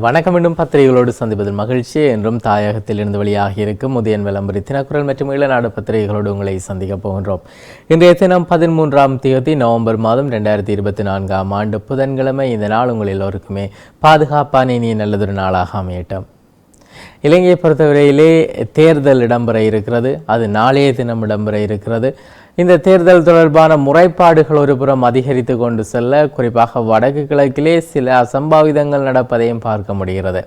வணக்கம். மீண்டும் பத்திரிகைகளோடு சந்திப்பதில் மகிழ்ச்சி. என்றும் தாயகத்தில் இருந்து வெளியாகி இருக்கும் உதயன் விளம்பரி தினக்குரல் மற்றும் இளநாடு பத்திரிகைகளோடு உங்களை சந்திக்க போகின்றோம். இன்றைய தினம் பதிமூன்றாம் தேதி நவம்பர் மாதம் ரெண்டாயிரத்தி இருபத்தி நான்காம் ஆண்டு புதன்கிழமை. இந்த நாள் உங்கள் எல்லோருக்குமே பாதுகாப்பான இனிய நல்லதொரு நாளாக அமையட்டும். இலங்கையை பொறுத்தவரையிலே தேர்தல் இடம்பெற இருக்கிறது. அது நாளைய தினம் இடம்பெற இருக்கிறது. இந்த தேர்தல் தொடர்பான முறைப்பாடுகள் ஒருபுறம் அதிகரித்து கொண்டு செல்ல குறிப்பாக வடக்கு கிழக்கிலே சில அசம்பாவிதங்கள் நடப்பதையும் பார்க்க முடிகிறது.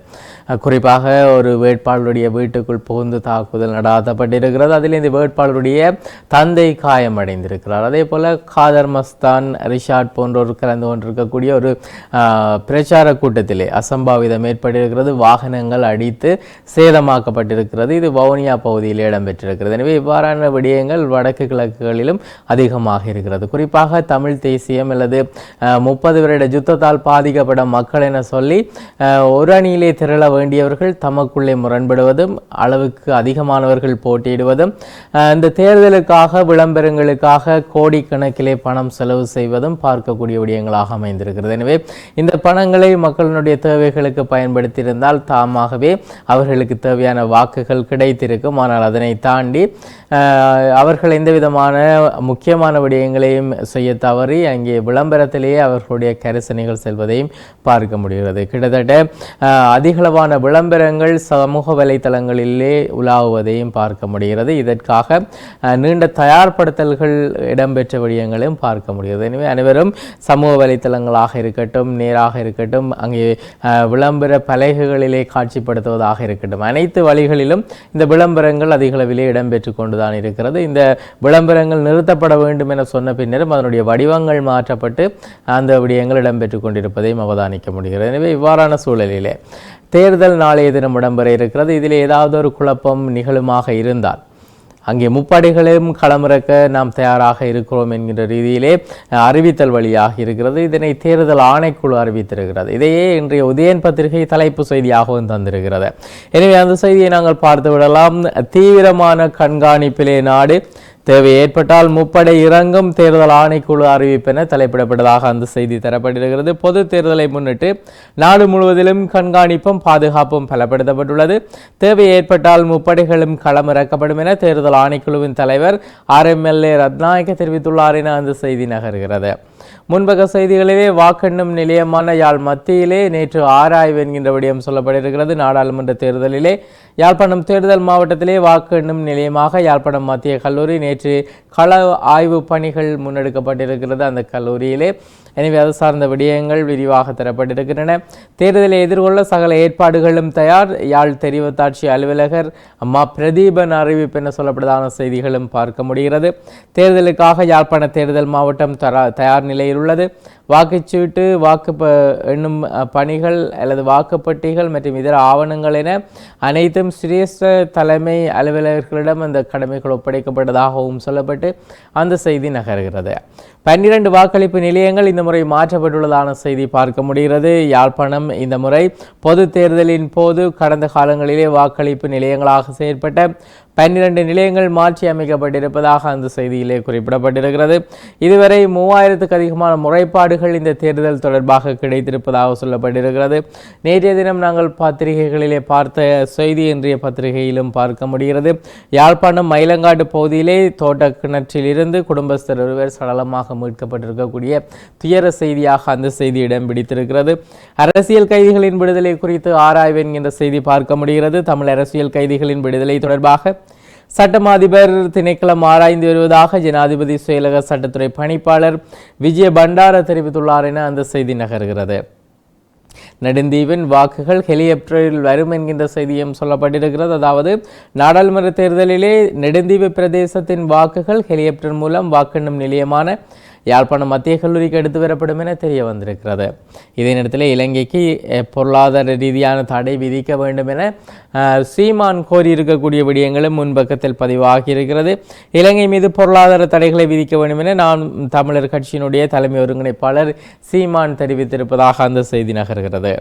குறிப்பாக ஒரு வேட்பாளருடைய வீட்டுக்குள் புகுந்து தாக்குதல் நடாத்தப்பட்டிருக்கிறது. அதில் இந்த வேட்பாளருடைய தந்தை காயமடைந்திருக்கிறார். அதே போல் காதர் மஸ்தான் ரிஷாட் போன்றோர் கலந்து கொண்டிருக்கக்கூடிய ஒரு பிரச்சார கூட்டத்திலே அசம்பாவிதம் ஏற்பட்டிருக்கிறது. வாகனங்கள் அடித்து சேதமாக்கப்பட்டிருக்கிறது. இது வவுனியா பகுதியில் இடம்பெற்றிருக்கிறது. எனவே இவ்வாறான விடயங்கள் வடக்கு கிழக்குகளில் கிழக்குகளிலும் அதிகமாக இருக்கிறது. குறிப்பாக தமிழ் தேசியம் அல்லது முப்பது வருட யுத்தத்தால் பாதிக்கப்படும் மக்கள் என சொல்லி ஒரு அணியிலே திரள வேண்டியவர்கள் தமக்குள்ளே முரண்படுவதும் அளவுக்கு அதிகமானவர்கள் போட்டியிடுவதும் இந்த தேர்தலுக்காக விளம்பரங்களுக்காக கோடிக்கணக்கிலே பணம் செலவு செய்வதும் பார்க்கக்கூடிய விடயங்களாக அமைந்திருக்கிறது. எனவே இந்த பணங்களை மக்களினுடைய தேவைகளுக்கு பயன்படுத்தியிருந்தால் தாமாகவே அவர்களுக்கு தேவையான வாக்குகள் கிடைத்திருக்கும். ஆனால் அதனை தாண்டி அவர்கள் எந்த விதமான முக்கியமான விடயங்களையும் செய்ய தவறி அங்கே விளம்பரத்திலேயே அவர்களுடைய கரிசனைகள் செல்வதையும் பார்க்க முடிகிறது. கிட்டத்தட்ட அதிகளவான விளம்பரங்கள் சமூக வலைத்தளங்களிலே உலாவுவதையும் பார்க்க முடிகிறது. இதற்காக நீண்ட தயார்படுத்தல்கள் இடம்பெற்ற விடயங்களையும் பார்க்க முடிகிறது. எனவே அனைவரும் சமூக வலைத்தளங்களாக இருக்கட்டும் நேராக இருக்கட்டும் அங்கே விளம்பர பலகைகளிலே காட்சிப்படுத்துவதாக இருக்கட்டும். அனைத்து வழிகளிலும் இந்த விளம்பரங்கள் அதிகளவிலே இடம்பெற்று கொண்டுதான் இருக்கிறது. இந்த விளம்பரங்கள் நிறுத்தப்பட வேண்டும் என சொன்ன பின்னரும் அதனுடைய வடிவங்கள் மாற்றப்பட்டு அந்த விடயங்கள் இடம்பெற்று கொண்டிருப்பதையும் அவதானிக்க முடிகிறது. எனவே இவ்வாறான சூழலிலே தேர்தல் நாளைய தினம் இடம்பெற இருக்கிறது. இதில் ஏதாவது ஒரு குழப்பம் நிகழுமாக இருந்தால் அங்கே முப்படைகளையும் களமிறக்க நாம் தயாராக இருக்கிறோம் என்கின்ற ரீதியிலே அறிவித்தல் வழியாக இருக்கிறது. இதனை தேர்தல் ஆணைக்குழு அறிவித்திருக்கிறது. இதையே இன்றைய உதயன் பத்திரிகை தலைப்பு செய்தியாகவும் தந்திருக்கிறது. எனவே அந்த செய்தியை நாங்கள் பார்த்து விடலாம் தீவிரமான கண்காணிப்பிலே நாடு தேவை ஏற்பட்டால் முப்படை இறங்கும் தேர்தல் ஆணைக்குழு அறிவிப்பென தலைப்பிடப்பட்டதாக அந்த செய்தி தரப்பட்டிருக்கிறது. பொது தேர்தலை முன்னிட்டு நாடு முழுவதிலும் கண்காணிப்பும் பாதுகாப்பும் பலப்படுத்தப்பட்டுள்ளது. தேவை ஏற்பட்டால் முப்படைகளும் களமிறக்கப்படும் என தேர்தல் ஆணைக்குழுவின் தலைவர் R M L A Rathnayake தெரிவித்துள்ளார் என அந்த செய்தி நகர்கிறது. முன்பக செய்திகளிலே வாக்கெண்ணும் நிலையமான யாழ் மத்தியிலே நேற்று ஆராய்வு என்கின்ற விடயம் சொல்லப்பட்டிருக்கிறது. நாடாளுமன்ற தேர்தலிலே யாழ்ப்பாணம் தேர்தல் மாவட்டத்திலே வாக்கு எண்ணும் நிலையமாக யாழ்ப்பாணம் மத்திய கல்லூரி நேற்று கள ஆய்வு பணிகள் முன்னெடுக்கப்பட்டிருக்கிறது. அந்த கல்லூரியிலே எனவே அது சார்ந்த விடயங்கள் விரிவாக தரப்பட்டிருக்கின்றன. தேர்தலை எதிர்கொள்ள சகல ஏற்பாடுகளும் தயார். யாழ் தெரிவத்தாட்சி அலுவலகர் அம்மா பிரதீபன் அறிவிப்பு என சொல்லப்பட்டதான செய்திகளும் பார்க்க முடிகிறது. தேர்தலுக்காக யாழ்ப்பாண தேர்தல் மாவட்டம் தயார் நிலையில் உள்ளது. வாக்குச்சீட்டு வாக்கு ப எண்ணும் பணிகள் அல்லது வாக்குப்பட்டிகள் மற்றும் இதர ஆவணங்கள் என அனைத்தும் சிரேஷ்ட தலைமை அலுவலர்களிடம் அந்த கடமைகள் ஒப்படைக்கப்பட்டதாகவும் சொல்லப்பட்டு அந்த செய்தி நகர்கிறது. பன்னிரண்டு வாக்களிப்பு நிலையங்கள் இந்த முறை மாற்றப்பட்டுள்ளதான செய்தி பார்க்க முடிகிறது. யாழ்ப்பாணம் இந்த முறை பொது தேர்தலின் போது கடந்த காலங்களிலே வாக்களிப்பு நிலையங்களாக செயற்பட்ட பன்னிரண்டு நிலையங்கள் மாற்றி அமைக்கப்பட்டிருப்பதாக அந்த செய்தியிலே குறிப்பிடப்பட்டிருக்கிறது. இதுவரை மூவாயிரத்துக்கு அதிகமான முறைப்பாடுகள் இந்த தேர்தல் தொடர்பாக கிடைத்திருப்பதாக சொல்லப்பட்டிருக்கிறது. நேற்றைய தினம் நாங்கள் பத்திரிகைகளிலே பார்த்த செய்தி இன்றைய பத்திரிகையிலும் பார்க்க முடிகிறது. யாழ்ப்பாணம் மயிலங்காடு பகுதியிலே தோட்ட கிணற்றிலிருந்து குடும்பஸ்தர் ஒருவர் சடலமாக மீட்கப்பட்டிருக்கக்கூடிய துயர செய்தியாக அந்த செய்தி இடம் பிடித்திருக்கிறது. அரசியல் கைதிகளின் விடுதலை குறித்து ஆராய்வு என்கின்ற செய்தி பார்க்க முடிகிறது. தமிழ் அரசியல் கைதிகளின் விடுதலை தொடர்பாக சட்டம் அதிபர் திணைக்களம் ஆராய்ந்து வருவதாக ஜனாதிபதி செயலக சட்டத்துறை பணிப்பாளர் விஜய பண்டார தெரிவித்துள்ளார் என அந்த செய்தி நகர்கிறது. நெடுந்தீவின் வாக்குகள் ஹெலிகாப்டரில் வரும் என்கின்ற செய்தியும் சொல்லப்பட்டிருக்கிறது. அதாவது நாடாளுமன்ற தேர்தலிலே நெடுந்தீவு பிரதேசத்தின் வாக்குகள் ஹெலிகாப்டர் மூலம் வாக்கெண்ணும் நிலையமான யாழ்ப்பாணம் மத்திய கல்லூரிக்கு எடுத்து வரப்படும் என தெரிய வந்திருக்கிறது இதே நேரத்தில் இலங்கைக்கு பொருளாதார ரீதியான தடை விதிக்க வேண்டும் என சீமான் கோரியிருக்கக்கூடிய விடயங்களும் முன்பக்கத்தில் பதிவாகி இருக்கிறது இலங்கை மீது பொருளாதார தடைகளை விதிக்க வேண்டும் என நான் தமிழர் கட்சியினுடைய தலைமை ஒருங்கிணைப்பாளர் சீமான் தெரிவித்திருப்பதாக அந்த செய்தி நகர்கிறது.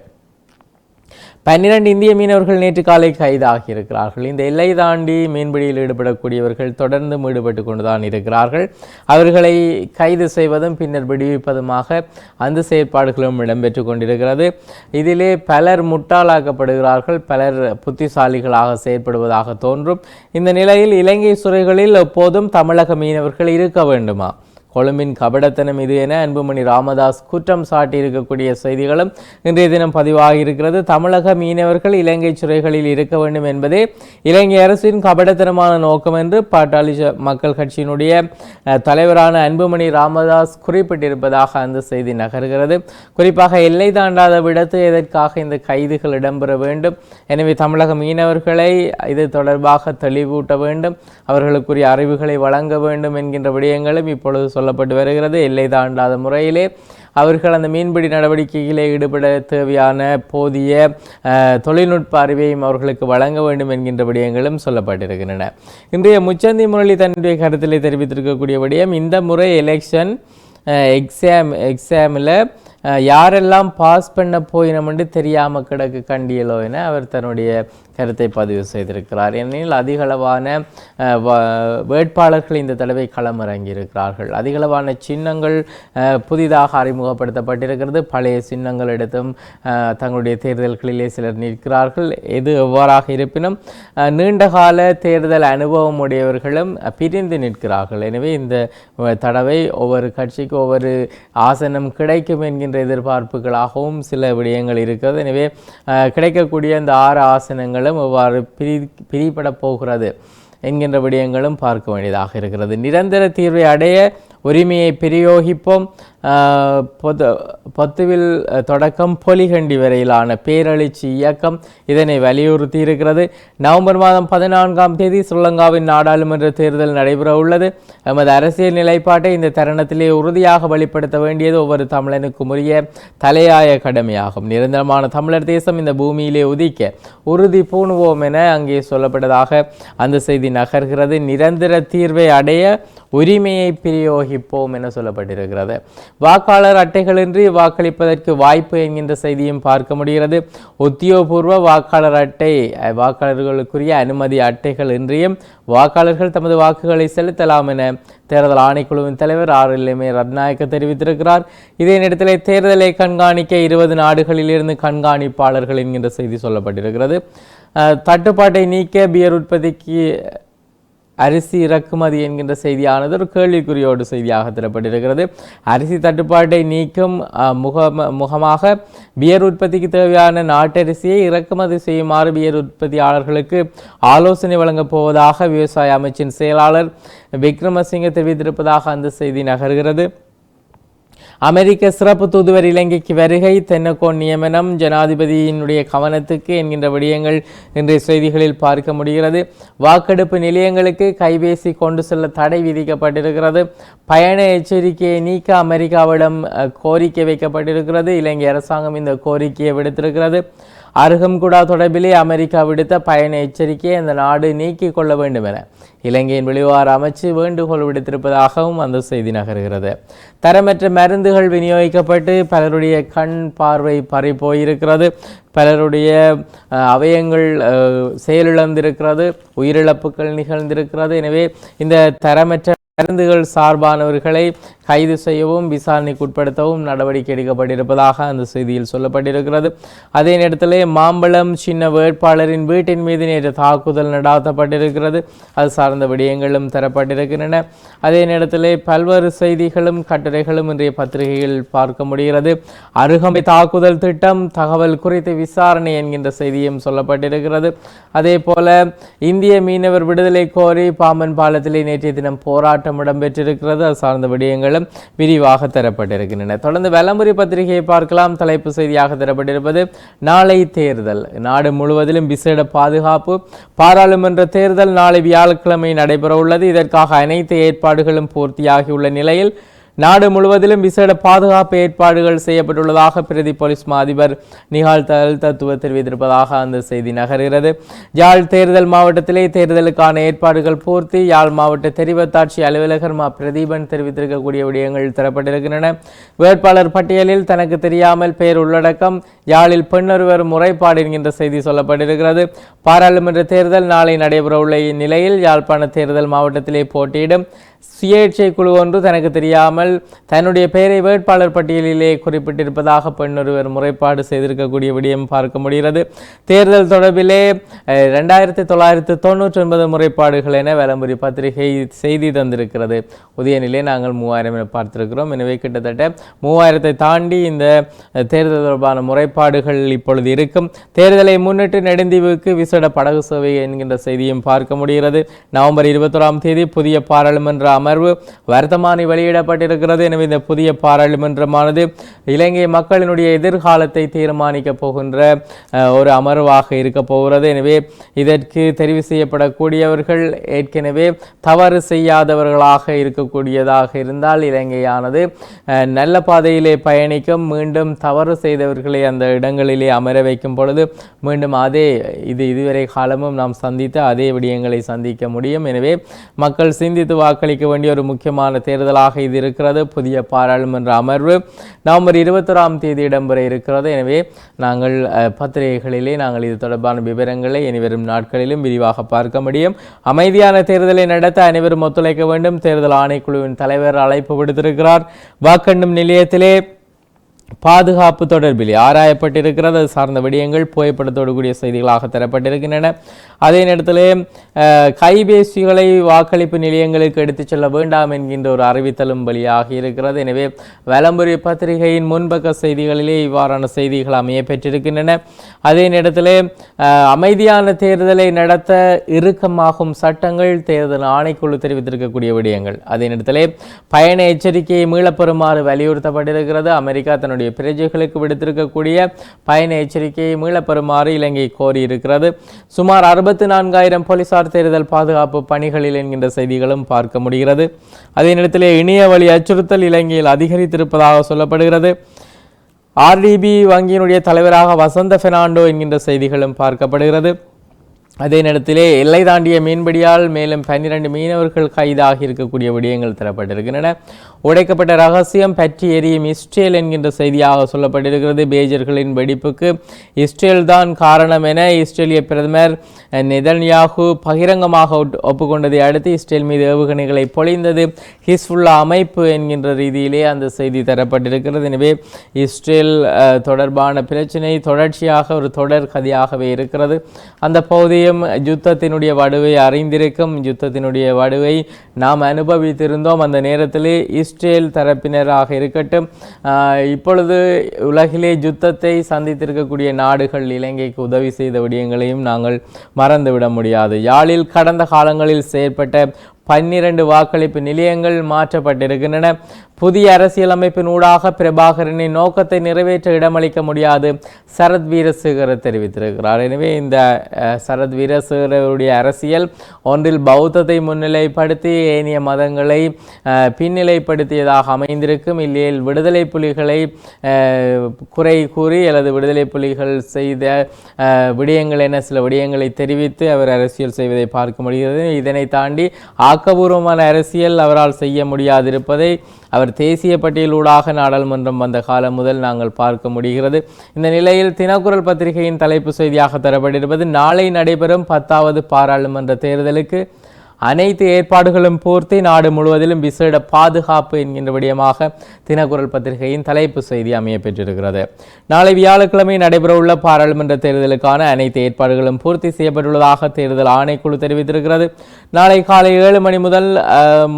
பன்னிரண்டு இந்திய மீனவர்கள் நேற்று காலை கைதாகியிருக்கிறார்கள். இந்த எல்லை தாண்டி மீன்பிடியில் ஈடுபடக்கூடியவர்கள் தொடர்ந்து ஈடுபட்டு கொண்டுதான் இருக்கிறார்கள். அவர்களை கைது செய்வதும் பின்னர் விடுவிப்பதுமாக அந்த செயற்பாடுகளும் இடம்பெற்று கொண்டிருக்கிறது. இதிலே பலர் முட்டாளாக்கப்படுகிறார்கள் பலர் புத்திசாலிகளாக செயற்படுவதாக தோன்றும். இந்த நிலையில் இலங்கை சுரைகளில் எப்போதும் தமிழக மீனவர்கள் இருக்க வேண்டுமா? கொழும்பின் கபடத்தனம் இது என அன்புமணி ராமதாஸ் குற்றம் சாட்டியிருக்கக்கூடிய செய்திகளும் இன்றைய தினம் பதிவாகி இருக்கிறது தமிழக மீனவர்கள் இலங்கை சிறைகளில் இருக்க வேண்டும் என்பதே இலங்கை அரசின் கபடத்தனமான நோக்கம் என்று பாட்டாளி மக்கள் கட்சியினுடைய தலைவரான அன்புமணி ராமதாஸ் குறிப்பிட்டிருப்பதாக அந்த செய்தி நகர்கிறது. குறிப்பாக எல்லை தாண்டாத விடத்து எதற்காக இந்த கைதுகள் இடம்பெற வேண்டும்? எனவே தமிழக மீனவர்களை இது தொடர்பாக தெளிவூட்ட வேண்டும். அவர்களுக்குரிய அறிவுகளை வழங்க வேண்டும் என்கின்ற விடயங்களும் இப்பொழுது சொல்லப்பட்டு வருகிறது. எல்லை தாண்டாத முறையிலே அவர்கள் அந்த மீன்பிடி நடவடிக்கையிலே ஈடுபட தேவையான போதிய தொழில்நுட்ப அறிவையும் அவர்களுக்கு வழங்க வேண்டும் என்கின்ற விடயங்களும் சொல்லப்பட்டிருக்கின்றன. இன்றைய முச்சந்தி முரளி தன்னுடைய கருத்திலே தெரிவித்திருக்கக்கூடிய விடயம் இந்த முறை எலெக்ஷன் எக்ஸாம் எக்ஸாமில் யாரெல்லாம் பாஸ் பண்ண போயினமென்று தெரியாமல் கிடக்கு கண்டியலோ என அவர் தன்னுடைய கருத்தை பதிவு செய்திருக்கிறார். ஏனெனில் அதிகளவான வ- வேட்பாளர்கள் இந்த தடவை களமிறங்கியிருக்கிறார்கள். அதிகளவான சின்னங்கள் புதிதாக அறிமுகப்படுத்தப்பட்டிருக்கிறது. பழைய சின்னங்கள் எடுத்தும் தங்களுடைய தேர்தல்களிலே சிலர் நிற்கிறார்கள். எது எவ்வாறாக இருப்பினும் நீண்டகால தேர்தல் அனுபவம் உடையவர்களும் பிரிந்து நிற்கிறார்கள். எனவே இந்த தடவை ஒவ்வொரு கட்சிக்கு ஒவ்வொரு ஆசனம் கிடைக்கும் என்கின்ற எதிர்பார்ப்புகளாகவும் சில விடயங்கள் இருக்கிறது. எனவே கிடைக்கக்கூடிய இந்த ஆறு ஆசனங்களும் எவ்வாறு பிரி பிரிபட போகிறது என்கின்ற விடயங்களும் பார்க்க வேண்டியதாக இருக்கிறது. நிரந்தர தீர்வை அடைய உரிமையை பிரயோகிப்போம். பொது பொத்துவில் தொடக்கம் பொலிகண்டி வரையிலான பேரழிச்சி இயக்கம் இதனை வலியுறுத்தி இருக்கிறது நவம்பர் மாதம் பதினான்காம் தேதி ஸ்ரீலங்காவின் நாடாளுமன்ற தேர்தல் நடைபெற உள்ளது. எமது அரசியல் நிலைப்பாட்டை இந்த தருணத்திலே உறுதியாக வெளிப்படுத்த வேண்டியது ஒவ்வொரு தமிழனுக்கும் உரிய தலையாய கடமையாகும். நிரந்தரமான தமிழர் தேசம் இந்த பூமியிலே உதிக்க உறுதி பூணுவோம் என அங்கே சொல்லப்பட்டதாக அந்த செய்தி நகர்கிறது. நிரந்தர தீர்வை அடைய உரிமையை பிரயோகிப்போம் என சொல்லப்பட்டிருக்கிறது. வாக்காளர் அட்டைகளின்றி வாக்களிப்பதற்கு வாய்ப்பு என்கின்ற செய்தியும் பார்க்க முடிகிறது. உத்தியோகபூர்வ வாக்காளர் அட்டை வாக்காளர்களுக்குரிய அனுமதி அட்டைகள் இன்றியும் வாக்காளர்கள் தமது வாக்குகளை செலுத்தலாம் என தேர்தல் ஆணைக்குழுவின் தலைவர் ஆர். எல்எம்ஏ ரத்நாயக்க தெரிவித்திருக்கிறார். இதே நேரத்தில் தேர்தலை கண்காணிக்க இருபது நாடுகளிலிருந்து கண்காணிப்பாளர்கள் என்கின்ற செய்தி சொல்லப்பட்டிருக்கிறது. தட்டுப்பாட்டை நீக்க பியர் உற்பத்திக்கு அரிசி இறக்குமதி என்கின்ற செய்தியானது ஒரு கேள்விக்குறியோடு செய்தியாக தரப்பட்டிருக்கிறது அரிசி தட்டுப்பாட்டை நீக்கும் அஹ், முகம முகமாக பியர் உற்பத்திக்கு தேவையான நாட்டரிசியை இறக்குமதி செய்யுமாறு பியர் உற்பத்தியாளர்களுக்கு ஆலோசனை வழங்கப் போவதாக விவசாய அமைச்சின் செயலாளர் விக்ரமசிங்க தெரிவித்திருப்பதாக அந்த செய்தி நகர்கிறது. அமெரிக்க சிறப்பு தூதுவர் இலங்கைக்கு வருகை தென்னக்கோன் நியமனம் ஜனாதிபதியினுடைய கவனத்துக்கு என்கின்ற விடயங்கள் இன்றைய செய்திகளில் பார்க்க முடிகிறது. வாக்கெடுப்பு நிலையங்களுக்கு கைபேசி கொண்டு செல்ல தடை விதிக்கப்பட்டிருக்கிறது. பயண எச்சரிக்கையை நீக்க அமெரிக்காவிடம் கோரிக்கை வைக்கப்பட்டிருக்கிறது. இலங்கை அரசாங்கம் இந்த கோரிக்கையை விடுத்திருக்கிறது. அருகம்குடா தொடர்பிலே அமெரிக்கா விடுத்த பயண எச்சரிக்கையை அந்த நாடு நீக்கிக் கொள்ள வேண்டும் என இலங்கையின் வெளிவார அமைச்சு வேண்டுகோள் விடுத்திருப்பதாகவும் அந்த செய்தி நகர்கிறது. தரமற்ற மருந்துகள் விநியோகிக்கப்பட்டு பலருடைய கண் பார்வை பறி போயிருக்கிறது பலருடைய அவயங்கள் அஹ், செயலிழந்திருக்கிறது உயிரிழப்புகள் நிகழ்ந்திருக்கிறது. எனவே இந்த தரமற்ற மருந்துகள் சார்பானவர்களை கைது செய்யவும் விசாரணைக்கு உட்படுத்தவும் நடவடிக்கை எடுக்கப்பட்டிருப்பதாக அந்த செய்தியில் சொல்லப்பட்டிருக்கிறது. அதே நேரத்தில் மாம்பழம் சின்ன வேட்பாளரின் வீட்டின் மீது நேற்று தாக்குதல் நடாத்தப்பட்டிருக்கிறது. அது சார்ந்த விடயங்களும் தரப்பட்டிருக்கின்றன. அதே நேரத்தில் பல்வேறு செய்திகளும் கட்டுரைகளும் இன்றைய பத்திரிகையில் பார்க்க முடிகிறது. அருகமை தாக்குதல் திட்டம் தகவல் குறித்து விசாரணை என்கின்ற செய்தியும் சொல்லப்பட்டிருக்கிறது. அதே போல இந்திய மீனவர் விடுதலை கோரி பாம்பன் பாலத்திலே நேற்றைய தினம் போராட்டம் இடம்பெற்றிருக்கிறது. அது சார்ந்த விடயங்கள் செய்திகளும் விரிவாக தரப்பட்டிருக்கின்றன. தொடர்ந்து வெள்ளம்புரி பத்திரிகையை பார்க்கலாம். தலைப்பு செய்தியாக தரப்பட்டிருப்பது நாளை தேர்தல். நாடு முழுவதிலும் விசேட பாதுகாப்பு பாராளுமன்ற தேர்தல் நாளை வியாழக்கிழமை நடைபெற உள்ளது இதற்காக அனைத்து ஏற்பாடுகளும் பூர்த்தியாகியுள்ள நிலையில் நாடு முழுவதிலும் விசேட பாதுகாப்பு ஏற்பாடுகள் செய்யப்பட்டுள்ளதாக பிரதி போலீஸ் மா அதிபர் நிகால் தல் தத்துவ தெரிவித்திருப்பதாக அந்த செய்தி நகர்கிறது. யாழ் தேர்தல் மாவட்டத்திலே தேர்தலுக்கான ஏற்பாடுகள் பூர்த்தி. யாழ் மாவட்ட தெரிவத்தாட்சி அலுவலகர் மா பிரதீபன் தெரிவித்திருக்கக்கூடிய விடயங்கள் தரப்பட்டிருக்கின்றன. வேட்பாளர் பட்டியலில் தனக்கு தெரியாமல் பெயர் உள்ளடக்கம் யாழில் பெண்ணொருவர் முறைப்பாடு என்கின்ற செய்தி சொல்லப்பட்டிருக்கிறது. பாராளுமன்ற தேர்தல் நாளை நடைபெறவுள்ள நிலையில் யாழ்ப்பாண தேர்தல் மாவட்டத்திலே போட்டியிடும். சுயேட்சை குழு ஒன்று தனக்கு தெரியாமல் தன்னுடைய பெயரை வேட்பாளர் பட்டியலிலே குறிப்பிட்டிருப்பதாக பெண்ணொருவர் முறைப்பாடு செய்திருக்கக்கூடிய விடயம் பார்க்க முடிகிறது. தேர்தல் தொடர்பிலே ரெண்டாயிரத்தி தொள்ளாயிரத்து தொண்ணூற்றி ஒன்பது முறைப்பாடுகள் என விளம்பரி பத்திரிகை செய்தி தந்திருக்கிறது. உதயநிலை நாங்கள் மூவாயிரம் என பார்த்திருக்கிறோம். எனவே கிட்டத்தட்ட மூவாயிரத்தை தாண்டி இந்த தேர்தல் தொடர்பான முறைப்பாடுகள் இப்பொழுது இருக்கும். தேர்தலை முன்னிட்டு நெடுந்தீவுக்கு விசேட படகு சேவை என்கின்ற செய்தியும் பார்க்க முடிகிறது. நவம்பர் இருபத்தொராம் தேதி புதிய பாராளுமன்ற அமர்வு வர்த்தமானி வெளியிடப்பட்டிருக்கிறது. எனவே இந்த புதிய பாராளுமன்றமானது இலங்கை மக்களினுடைய எதிர்காலத்தை தீர்மானிக்க போகின்ற ஒரு அமர்வாக இருக்க போகிறது. எனவே இதற்கு தெரிவு செய்யப்படக்கூடியவர்கள் ஏற்கனவே தவறு செய்யாதவர்களாக இருக்கக்கூடியதாக இருந்தால் இலங்கையானது நல்ல பாதையிலே பயணிக்கும் மீண்டும் தவறு செய்தவர்களை அந்த இடங்களிலே அமர வைக்கும் பொழுது மீண்டும் அதே இது இதுவரை காலமும் நாம் சந்தித்த அதே விடயங்களை சந்திக்க முடியும். எனவே மக்கள் சிந்தித்து வாக்களிக்க வேண்டிய ஒரு முக்கியமான தேர்தலாக இது இருக்கிறது. புதிய பாராளுமன்ற அமர்வு நவம்பர் இருபத்தொராம் தேதி இடம்பெற இருக்கிறது. எனவே நாங்கள் பத்திரிகைகளிலே நாங்கள் இது தொடர்பான விவரங்களை இனிவரும் நாட்களிலும் விரிவாக பார்க்க முடியும். அமைதியான தேர்தலை நடத்த அனைவரும் ஒத்துழைக்க வேண்டும். தேர்தல் ஆணைக்குழுவின் தலைவர் அழைப்பு விடுத்திருக்கிறார். வாக்கெண்ணும் நிலையத்திலே பாதுகாப்பு தொடர்பில் ஆராயப்பட்டிருக்கிறது. அது சார்ந்த விடயங்கள் புகைப்படத்தோடு கூடிய செய்திகளாக தரப்பட்டிருக்கின்றன. அதே நேரத்திலே கைபேசிகளை வாக்களிப்பு நிலையங்களுக்கு எடுத்துச் செல்ல வேண்டாம் என்கின்ற ஒரு அறிவித்தலும் வழியாக இருக்கிறது. எனவே வலம்புரி பத்திரிகையின் முன்பக்க செய்திகளிலே இவ்வாறான செய்திகள் அமைய பெற்றிருக்கின்றன. அதே நேரத்திலே அமைதியான தேர்தலை நடத்த இறுக்கமாகும் சட்டங்கள் தேர்தல் ஆணைக்குழு தெரிவித்திருக்கக்கூடிய விடயங்கள். அதே நேரத்திலே பயண எச்சரிக்கையை மீளப்பெறுமாறு வலியுறுத்தப்பட்டிருக்கிறது. அமெரிக்கா தன்னுடைய பிரஜைகளுக்கு விடுத்திருக்கக்கூடிய பயண எச்சரிக்கையை மீளப்பெறுமாறு இலங்கை கோரியிருக்கிறது. சுமார் அறுபத்தி நான்காயிரம் போலீசார் தேர்தல் பாதுகாப்பு பணிகளில் என்கின்ற செய்திகளும் பார்க்க முடிகிறது. அதே நேரத்தில் இணைய வழி அச்சுறுத்தல் இலங்கையில் அதிகரித்திருப்பதாக சொல்லப்படுகிறது. ஆர்டிபி வங்கியினுடைய தலைவராக வசந்த பெர்னாண்டோ என்கின்ற செய்திகளும் பார்க்கப்படுகிறது. அதே நேரத்திலே எல்லை தாண்டிய மீன்பிடியால் மேலும் பன்னிரண்டு மீனவர்கள் கைதாகி இருக்கக்கூடிய விடயங்கள் தரப்பட்டிருக்கின்றன. உடைக்கப்பட்ட ரகசியம் பற்றி எரியும் இஸ்ரேல் என்கின்ற செய்தியாக சொல்லப்பட்டிருக்கிறது. பேஜர்களின் வெடிப்புக்கு இஸ்ரேல் தான் காரணம் என இஸ்ரேலிய பிரதமர் நெதன்யாகு பகிரங்கமாக ஒட்- ஒப்புக்கொண்டதை அடுத்து இஸ்ரேல் மீது ஏவுகணைகளை பொழிந்தது. ஹிஸ்புல்லா அமைப்பு என்கின்ற ரீதியிலே அந்த செய்தி தரப்பட்டிருக்கிறது. எனவே இஸ்ரேல் தொடர்பான பிரச்சினை தொடர்ச்சியாக ஒரு தொடர் கதையாகவே இருக்கிறது. அந்த பகுதி பகுதியும் யுத்தத்தினுடைய வடுவை அறிந்திருக்கும் யுத்தத்தினுடைய வடுவை நாம் அனுபவித்திருந்தோம். அந்த நேரத்திலே இஸ்ரேல் தரப்பினராக இருக்கட்டும் ஆஹ், இப்பொழுது உலகிலே யுத்தத்தை சந்தித்திருக்கக்கூடிய நாடுகள் இலங்கைக்கு உதவி செய்த விடயங்களையும் நாங்கள் மறந்துவிட முடியாது. யாழில் கடந்த காலங்களில் செயற்பட்ட பன்னிரண்டு வாக்களிப்பு நிலையங்கள் மாற்றப்பட்டிருக்கின்றன. புதிய அரசியலமைப்பின் ஊடாக பிரபாகரனின் நோக்கத்தை நிறைவேற்ற இடமளிக்க முடியாது சரத் வீரசேகர தெரிவித்திருக்கிறார். எனவே இந்த சரத் வீரசேகரருடைய அரசியல் ஒன்றில் பௌத்தத்தை முன்னிலைப்படுத்தி ஏனைய மதங்களை பின்னிலைப்படுத்தியதாக அமைந்திருக்கும். இல்லையில் விடுதலை புலிகளை குறை கூறி அல்லது விடுதலை புலிகள் செய்த விடயங்கள் என சில விடயங்களை தெரிவித்து அவர் அரசியல் செய்வதை பார்க்க முடிகிறது. இதனை தாண்டி ஆக்கபூர்வமான அரசியல் அவரால் செய்ய முடியாதிருப்பதை அவர் தேசிய பட்டியலூடாக நாடாளுமன்றம் வந்த காலம் முதல் நாங்கள் பார்க்க முடிகிறது. இந்த நிலையில் தினக்குரல் பத்திரிகையின் தலைப்பு செய்தியாக தரப்பட்டிருப்பது நாளை நடைபெறும் பத்தாவது பாராளுமன்ற தேர்தலுக்கு அனைத்து ஏற்பாடுகளும் பூர்த்தி. நாடு முழுவதிலும் விசேட பாதுகாப்பு என்கின்ற விடயமாக தினக்குரல் பத்திரிகையின் தலைப்பு செய்தி அமைய பெற்றிருக்கிறது. நாளை வியாழக்கிழமை நடைபெறவுள்ள பாராளுமன்ற தேர்தலுக்கான அனைத்து ஏற்பாடுகளும் பூர்த்தி செய்யப்பட்டுள்ளதாக தேர்தல் ஆணைக்குழு தெரிவித்திருக்கிறது. நாளை காலை ஏழு மணி முதல்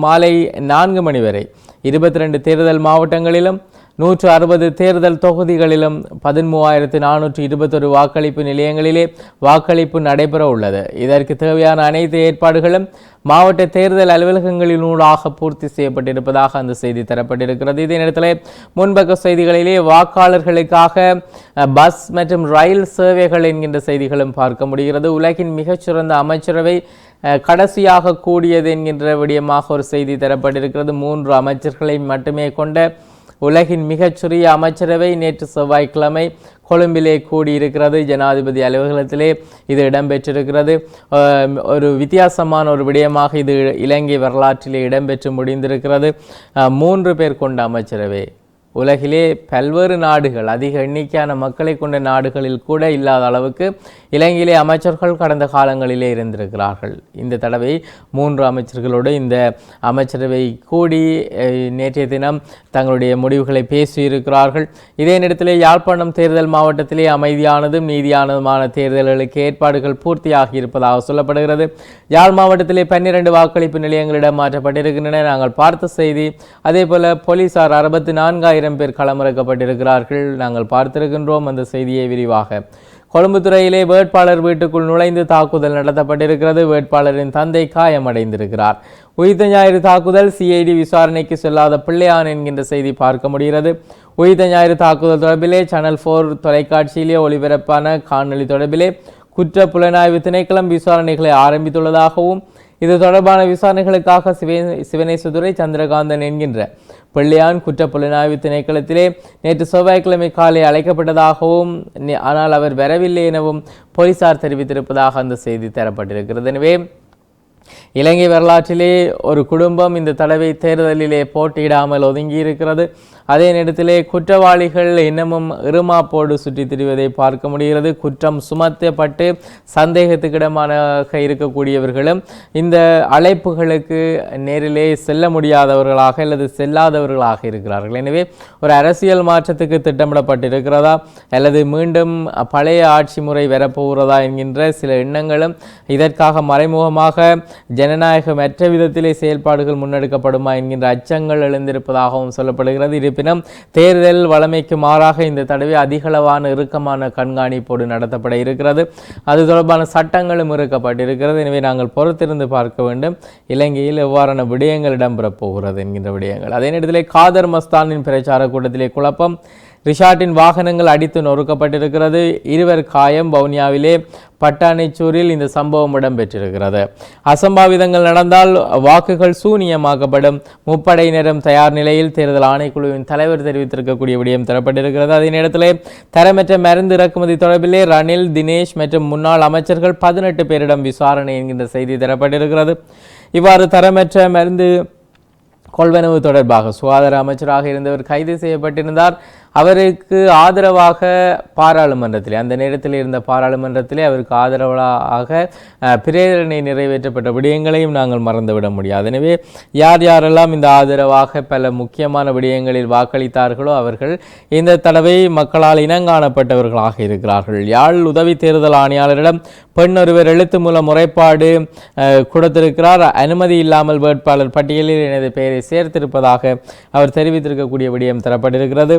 மாலை நான்கு மணி வரை இருபத்தி ரெண்டு தேர்தல் மாவட்டங்களிலும் நூற்று அறுபது தேர்தல் தொகுதிகளிலும் பதிமூவாயிரத்து நானூற்று இருபத்தொரு வாக்களிப்பு நிலையங்களிலே வாக்களிப்பு நடைபெற உள்ளது. இதற்கு தேவையான அனைத்து ஏற்பாடுகளும் மாவட்ட தேர்தல் அலுவலகங்களினூடாக பூர்த்தி செய்யப்பட்டிருப்பதாக அந்த செய்தி தரப்பட்டிருக்கிறது. இதே நேரத்தில் முன்பக்க செய்திகளிலே வாக்காளர்களுக்காக பஸ் மற்றும் ரயில் சேவைகள் என்கின்ற செய்திகளும் பார்க்க முடிகிறது. உலகின் மிகச்சிறந்த அமைச்சரவை கடைசியாக கூடியது என்கின்ற விடயமாக ஒரு செய்தி தரப்பட்டிருக்கிறது. மூன்று அமைச்சர்களை மட்டுமே கொண்ட உலகின் மிகச்சிறிய அமைச்சரவை நேற்று செவ்வாய்க்கிழமை கொழும்பிலே கூடியிருக்கிறது. ஜனாதிபதி அலுவலகத்திலே இது இடம்பெற்றிருக்கிறது. ஒரு வித்தியாசமான ஒரு விடயமாக இது இலங்கை வரலாற்றிலே இடம்பெற்று முடிந்திருக்கிறது. மூன்று பேர் கொண்ட அமைச்சரவை. உலகிலே பல்வேறு நாடுகள் அதிக எண்ணிக்கையான மக்களை கொண்ட நாடுகளில் கூட இல்லாத அளவுக்கு இலங்கையிலே அமைச்சர்கள் கடந்த காலங்களிலே இருந்திருக்கிறார்கள். இந்த தடவை மூன்று அமைச்சர்களோடு இந்த அமைச்சரவை கூடி நேற்றைய தினம் தங்களுடைய முடிவுகளை பேசியிருக்கிறார்கள். இதே நேரத்திலே யாழ்ப்பாணம் தேர்தல் மாவட்டத்திலே அமைதியானதும் நீதியானதுமான தேர்தல்களுக்கு ஏற்பாடுகள் பூர்த்தியாகி இருப்பதாக சொல்லப்படுகிறது. யாழ் மாவட்டத்திலே பன்னிரண்டு வாக்களிப்பு நிலையங்களிடம் மாற்றப்பட்டிருக்கின்றன. நாங்கள் பார்த்த செய்தி அதே போல போலீசார் அறுபத்தி நான்காயிரம் பேர் களமிறக்கப்பட்டிருக்கிறார்கள். நாங்கள் பார்த்திருக்கின்றோம் அந்த செய்தியை விரிவாக. கொழும்புத்துறையிலே வேட்பாளர் வீட்டுக்குள் நுழைந்து தாக்குதல் நடத்தப்பட்டிருக்கிறது. வேட்பாளரின் தந்தை காயமடைந்திருக்கிறார். உயிர்த்த ஞாயிறு தாக்குதல் சிஐடி விசாரணைக்கு செல்லாத பிள்ளையான் என்கின்ற செய்தி பார்க்க முடிகிறது. உயிர்த்த ஞாயிறு தாக்குதல் தொடர்பிலே சேனல் ஃபோர் தொலைக்காட்சியிலே ஒளிபரப்பான காணொளி தொடர்பிலே குற்ற புலனாய்வு திணைக்களம் விசாரணைகளை ஆரம்பித்துள்ளதாகவும் இது தொடர்பான விசாரணைகளுக்காக சிவே சிவனேசதுரை சந்திரகாந்தன் என்கின்ற பிள்ளையான் குற்ற புலனாய்வு திணைக்களத்திலே நேற்று செவ்வாய்க்கிழமை காலை அழைக்கப்பட்டதாகவும் ஆனால் அவர் வரவில்லை எனவும் போலீசார் தெரிவித்திருப்பதாக அந்த செய்தி தரப்பட்டிருக்கிறது. எனவே இலங்கை வரலாற்றிலே ஒரு குடும்பம் இந்த தடவை தேர்தலிலே போட்டியிடாமல் ஒதுங்கி இருக்கிறது அதே நேரத்திலே குற்றவாளிகள் இன்னமும் இருமாப்போடு சுற்றித் திரிவதை பார்க்க முடிகிறது. குற்றம் சுமத்தப்பட்டு சந்தேகத்துக்கிடமாக இருக்கக்கூடியவர்களும் இந்த அழைப்புகளுக்கு நேரிலே செல்ல முடியாதவர்களாக அல்லது செல்லாதவர்களாக இருக்கிறார்கள். எனவே ஒரு அரசியல் மாற்றத்துக்கு திட்டமிடப்பட்டிருக்கிறதா அல்லது மீண்டும் பழைய ஆட்சி முறை வரப்போகிறதா என்கின்ற சில எண்ணங்களும் இதற்காக மறைமுகமாக ஜனநாயகமற்ற விதத்திலே செயல்பாடுகள் முன்னெடுக்கப்படுமா என்கின்ற அச்சங்கள் எழுந்திருப்பதாகவும் சொல்லப்படுகிறது. இருப்பினும் தேர்தல் வழமைக்கு மாறாக இந்த தடவை அதிகளவான இறுக்கமான கண்காணிப்போடு நடத்தப்பட இருக்கிறது. அது தொடர்பான சட்டங்களும் இருக்கப்பட்டிருக்கிறது எனவே நாங்கள் பொறுத்திருந்து பார்க்க வேண்டும். இலங்கையில் எவ்வாறான விடயங்கள் இடம்பெறப் போகிறது என்கின்ற விடயங்கள். அதே நேரத்திலே காதர் மஸ்தானின் பிரச்சார கூட்டத்திலே குழப்பம். ரிஷாட்டின் வாகனங்கள் அடித்து நொறுக்கப்பட்டிருக்கிறது. இருவர் காயம் வவுனியாவிலே பட்டாணிச்சூரில் இந்த சம்பவம் இடம்பெற்றிருக்கிறது. அசம்பாவிதங்கள் நடந்தால் வாக்குகள் சூனியமாக்கப்படும். முப்படையினரும் தயார் நிலையில் தேர்தல் ஆணைக்குழுவின் தலைவர் தெரிவித்திருக்கக்கூடிய விடயம் தரப்பட்டிருக்கிறது. அதே நேரத்தில் தரமற்ற மருந்து இறக்குமதி தொடர்பிலே ரணில் தினேஷ் மற்றும் முன்னாள் அமைச்சர்கள் பதினெட்டு பேரிடம் விசாரணை என்கின்ற செய்தி தரப்பட்டிருக்கிறது. இவ்வாறு தரமற்ற மருந்து கொள்வனவு தொடர்பாக சுகாதார அமைச்சராக இருந்தவர் கைது செய்யப்பட்டிருந்தார். அவருக்கு ஆதரவாக பாராளுமன்றத்தில் அந்த நேரத்தில் இருந்த பாராளுமன்றத்திலே அவருக்கு ஆதரவாக பிரேரணை நிறைவேற்றப்பட்ட விடயங்களையும் நாங்கள் மறந்துவிட முடியாது. எனவே யார் யாரெல்லாம் இந்த ஆதரவாக பல முக்கியமான விடயங்களில் வாக்களித்தார்களோ அவர்கள் இந்த தடவை மக்களால் இனங்காணப்பட்டவர்களாக இருக்கிறார்கள். யாழ் உதவி தேர்தல் ஆணையாளரிடம் பெண் ஒருவர் எழுத்து மூலம் முறைப்பாடு கொடுத்திருக்கிறார். அனுமதி இல்லாமல் வேட்பாளர் பட்டியலில் எனது பெயரை சேர்த்திருப்பதாக அவர் தெரிவித்திருக்கக்கூடிய விடயம் தரப்பட்டிருக்கிறது.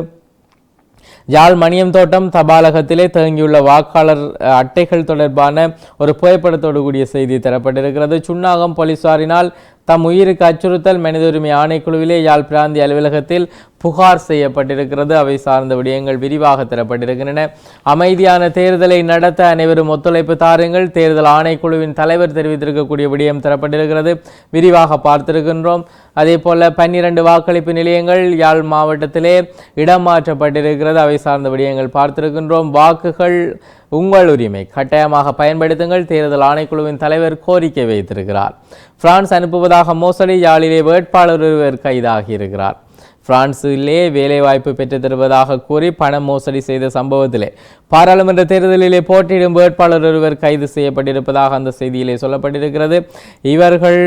யாழ் மணியம் தோட்டம் தபாலகத்திலே தேங்கியுள்ள வாக்காளர் அட்டைகள் தொடர்பான ஒரு புகைப்படத்தோடு கூடிய செய்தி தரப்பட்டிருக்கிறது. சுன்னாகம் போலீசாரினால் தம் உயிருக்கு அச்சுறுத்தல் மனித உரிமை ஆணைக்குழுவிலே யாழ் பிராந்திய அலுவலகத்தில் புகார் செய்யப்பட்டிருக்கிறது. அவை சார்ந்த விடயங்கள் விரிவாக தரப்பட்டிருக்கின்றன. அமைதியான தேர்தலை நடத்த அனைவரும் ஒத்துழைப்பு தாருங்கள். தேர்தல் ஆணைக்குழுவின் தலைவர் தெரிவித்திருக்கக்கூடிய விடயம் தரப்பட்டிருக்கிறது. விரிவாக பார்த்திருக்கின்றோம். அதே போல் பன்னிரண்டு வாக்களிப்பு நிலையங்கள் யாழ் மாவட்டத்திலே இடம் மாற்றப்பட்டிருக்கிறது அவை சார்ந்த விடயங்கள் பார்த்திருக்கின்றோம். வாக்குகள் உங்கள் உரிமை. கட்டாயமாக பயன்படுத்துங்கள். தேர்தல் ஆணைக்குழுவின் தலைவர் கோரிக்கை வைத்திருக்கிறார். பிரான்ஸ் அனுப்புவதாக மோசடி யாழிலே வேட்பாளர் ஒருவர் கைதாகியிருக்கிறார். பிரான்சிலே வேலைவாய்ப்பு பெற்று தருவதாக கூறி பண மோசடி செய்த சம்பவத்திலே. பாராளுமன்ற தேர்தலிலே போட்டியிடும் வேட்பாளர் ஒருவர் கைது செய்யப்பட்டிருப்பதாக அந்த செய்தியிலே சொல்லப்பட்டிருக்கிறது. இவர்கள்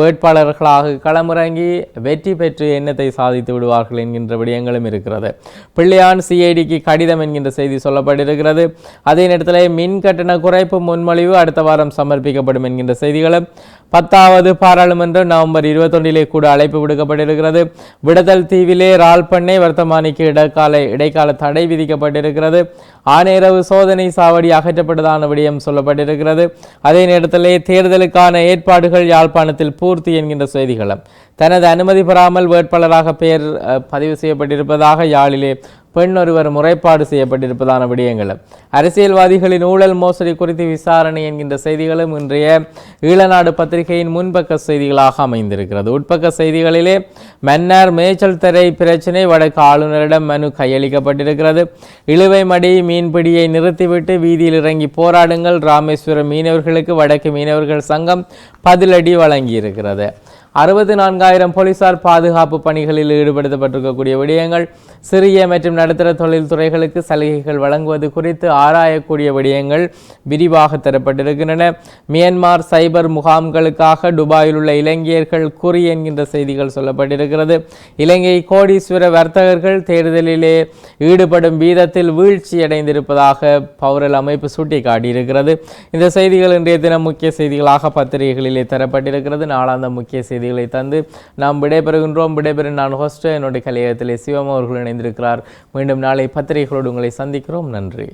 வேட்பாளர்களாக களமிறங்கி வெற்றி பெற்று எண்ணத்தை சாதித்து விடுவார்கள் என்கின்ற விடயங்களும் இருக்கிறது. பிள்ளையான் சிஐடிக்கு கடிதம் என்கின்ற செய்தி சொல்லப்பட்டிருக்கிறது. அதே நேரத்தில் மின் கட்டண குறைப்பு முன்மொழிவு அடுத்த வாரம் சமர்ப்பிக்கப்படும் என்கின்ற செய்திகளும் பத்தாவது பாராளுமன்றம் நவம்பர் இருபத்தொன்றிலே கூட அழைப்பு விடுக்கப்பட்டிருக்கிறது. விடுதல் தீவிலே ரால்பண்ணை வர்த்தமானிக்கு இடைக்கால இடைக்கால தடை விதிக்கப்பட்டிருக்கிறது. ஆனேரவு சோதனை சாவடி அகற்றப்பட்டதான விடயம் சொல்லப்பட்டிருக்கிறது. அதே நேரத்திலே தேர்தலுக்கான ஏற்பாடுகள் யாழ்ப்பாணத்தில் பூர்த்தி என்கின்ற செய்திகளும். தனது அனுமதி பெறாமல் வேட்பாளராக பெயர் பதிவு செய்யப்பட்டிருப்பதாக யாழிலே பெண் ஒருவர் முறைப்பாடு செய்யப்பட்டிருப்பதான விடயங்களும் அரசியல்வாதிகளின் ஊழல் மோசடி குறித்து விசாரணை என்கின்ற செய்திகளும் இன்றைய ஈழநாடு பத்திரிகையின் முன்பக்க செய்திகளாக அமைந்திருக்கிறது. உட்பக்க செய்திகளிலே மன்னார் மேய்ச்சல் தரை பிரச்சினை வடக்கு ஆளுநரிடம் மனு கையளிக்கப்பட்டிருக்கிறது. இழுவை மடி மீன்பிடியை நிறுத்திவிட்டு வீதியில் இறங்கி போராடுங்கள். ராமேஸ்வரம் மீனவர்களுக்கு வடக்கு மீனவர்கள் சங்கம் பதிலடி வழங்கியிருக்கிறது. அறுபத்தி நான்காயிரம் போலீசார் பாதுகாப்பு பணிகளில் ஈடுபடுத்தப்பட்டிருக்கக்கூடிய விடயங்கள் சிறிய மற்றும் நடுத்தர தொழில்துறைகளுக்கு சலுகைகள் வழங்குவது குறித்து ஆராயக்கூடிய விடயங்கள் விரிவாக தரப்பட்டிருக்கின்றன. மியான்மர் சைபர் முகாம்களுக்காக துபாயில் உள்ள இலங்கையர்கள் குறி என்கின்ற செய்திகள் சொல்லப்பட்டிருக்கிறது. இலங்கை கோடீஸ்வர வர்த்தகர்கள் தேர்தலிலே ஈடுபடும் வீதத்தில் வீழ்ச்சியடைந்திருப்பதாக பௌரல் அமைப்பு சுட்டிக்காட்டியிருக்கிறது. இந்த செய்திகள் இன்றைய தினம் முக்கிய செய்திகளாக பத்திரிகைகளிலே தரப்பட்டிருக்கிறது. நாளாந்த முக்கிய செய்திகளை தந்து நாம் விடைபெறுகின்றோம். விடைபெறும் நான் ஹோஸ்டர் என்னுடைய கலையகத்திலே சிவம் அவர்கள் இணைந்திருக்கிறார். மீண்டும் நாளை பத்திரிகைகளோடு உங்களை சந்திக்கிறோம். நன்றி.